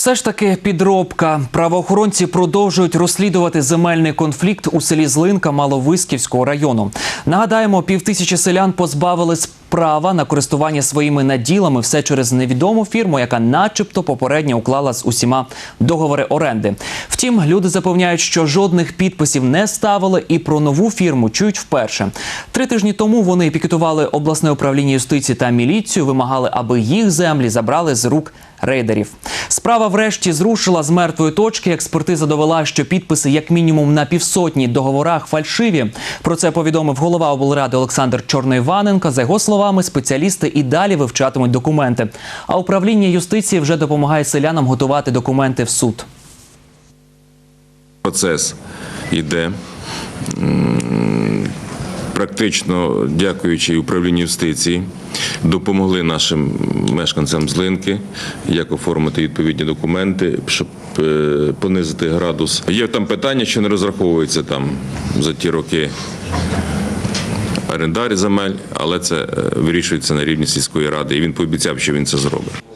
Все ж таки підробка. Правоохоронці продовжують розслідувати земельний конфлікт у селі Злинка Маловисківського району. Нагадаємо, півтисячі селян позбавились права на користування своїми наділами все через невідому фірму, яка, начебто, попередньо уклала з усіма договори оренди. Втім, люди запевняють, що жодних підписів не ставили і про нову фірму чують вперше. Три тижні тому вони пікетували обласне управління юстиції та міліцію, вимагали, аби їх землі забрали з рук рейдерів. Справа врешті зрушила з мертвої точки. Експертиза довела, що підписи як мінімум на півсотні договорах фальшиві. Про це повідомив голова облради Олександр Чорноїваненко. За його словами, спеціалісти і далі вивчатимуть документи. А управління юстиції вже допомагає селянам готувати документи в суд. Процес йде. М, Практично дякуючи управлінню юстиції, допомогли нашим мешканцям злинки, як оформити відповідні документи, щоб е, понизити градус. Є там питання, що не розраховується там за ті роки орендарі земель, але це е, вирішується на рівні сільської ради, і він пообіцяв, що він це зробить.